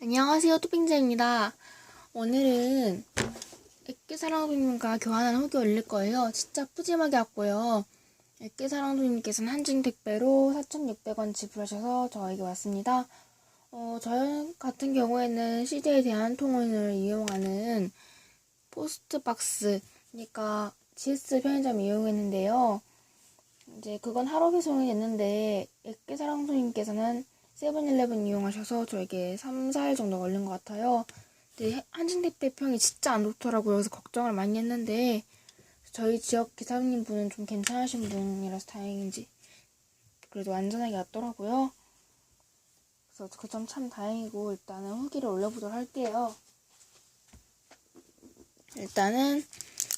안녕하세요, 토핑자입니다. 오늘은 액계사랑도님과 교환한 후기 올릴 거예요. 진짜 푸짐하게 왔고요. 액계사랑도님께서는 한중 택배로 4,600원 지불하셔서 저에게 왔습니다. 어, 저 같은 경우에는 CD에 대한 통운을 이용하는 포스트박스, 그러니까 GS 편의점 이용했는데요. 이제 그건 하루 배송이 됐는데 액계사랑도님께서는 세븐일레븐 이용하셔서 저에게 3, 4일 정도 걸린 것 같아요. 근데 한진택배 평이 진짜 안 좋더라고요. 그래서 걱정을 많이 했는데 저희 지역 기사님 분은 좀 괜찮으신 분이라서 다행인지 그래도 안전하게 왔더라고요. 그래서 그 점 참 다행이고 일단은 후기를 올려보도록 할게요. 일단은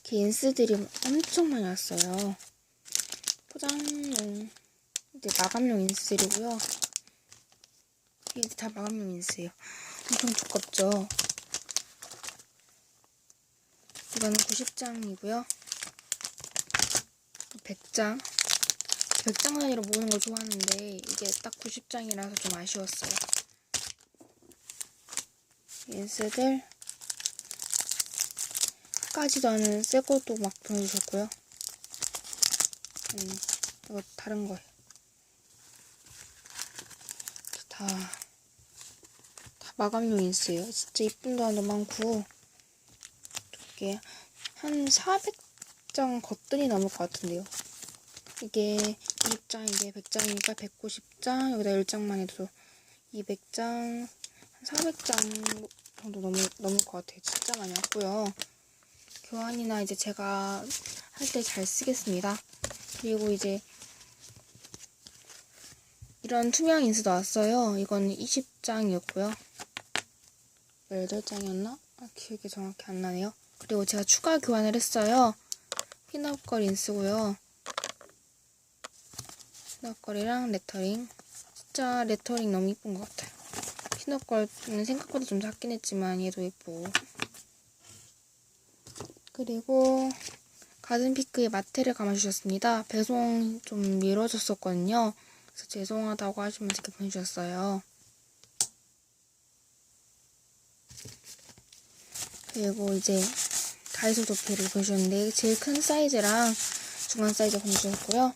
개인스들이 엄청 많이 왔어요. 포장용 이제 마감용 인스들이고요. 이게 다 마감용 인스예요. 엄청 두껍죠. 이거는 90장이고요. 100장. 100장 단위로 모으는 걸 좋아하는데 이게 딱 90장이라서 좀 아쉬웠어요. 인스들 까지도 않은 새 것도 막 보내주셨고요. 음, 이거 다른 거예요. 다, 다 마감용 인스예요. 진짜 이쁜 도안도 많고 이게 한 400장 겉들이 넘을 것 같은데요. 이게 20장, 이게 100장이니까 190장, 여기다 10장만 해도 200장, 한 400장 정도 넘을, 넘을 것 같아요. 진짜 많이 왔고요. 교환이나 이제 제가 할 때 잘 쓰겠습니다. 그리고 이제 이런 투명 인스도 왔어요. 이건 20장이었고요. 18장이었나? 아, 기억이 정확히 안 나네요. 그리고 제가 추가 교환을 했어요. 피넛걸 인스고요. 피넛걸이랑 레터링. 진짜 레터링 너무 이쁜 것 같아요. 피넛걸은 생각보다 좀 작긴 했지만 얘도 예쁘고. 그리고 가든피크의 마테를 감아주셨습니다. 배송 좀 미뤄졌었거든요. 그래서 죄송하다고 하시면서 이렇게 보내주셨어요. 그리고 이제 다이소 도피를 보여주셨는데 제일 큰 사이즈랑 중간 사이즈 보내주셨고요.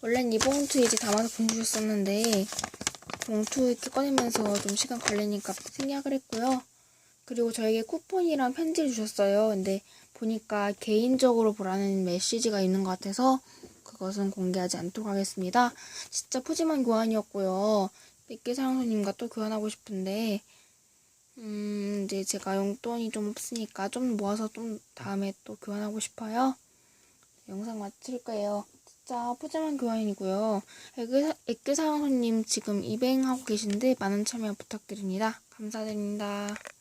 원래는 이 봉투에 이제 담아서 보내주셨었는데 봉투 이렇게 꺼내면서 좀 시간 걸리니까 생략을 했고요. 그리고 저에게 쿠폰이랑 편지를 주셨어요. 근데 보니까 개인적으로 보라는 메시지가 있는 것 같아서 그것은 공개하지 않도록 하겠습니다. 진짜 푸짐한 교환이었고요. 뺏기 사랑손님과 또 교환하고 싶은데 음, 이제 제가 용돈이 좀 없으니까 좀 모아서 좀 다음에 또 교환하고 싶어요. 영상 마칠 거예요. 진짜 푸짐한 교환이고요. 액기사랑 손님 지금 입행하고 계신데 많은 참여 부탁드립니다. 감사드립니다.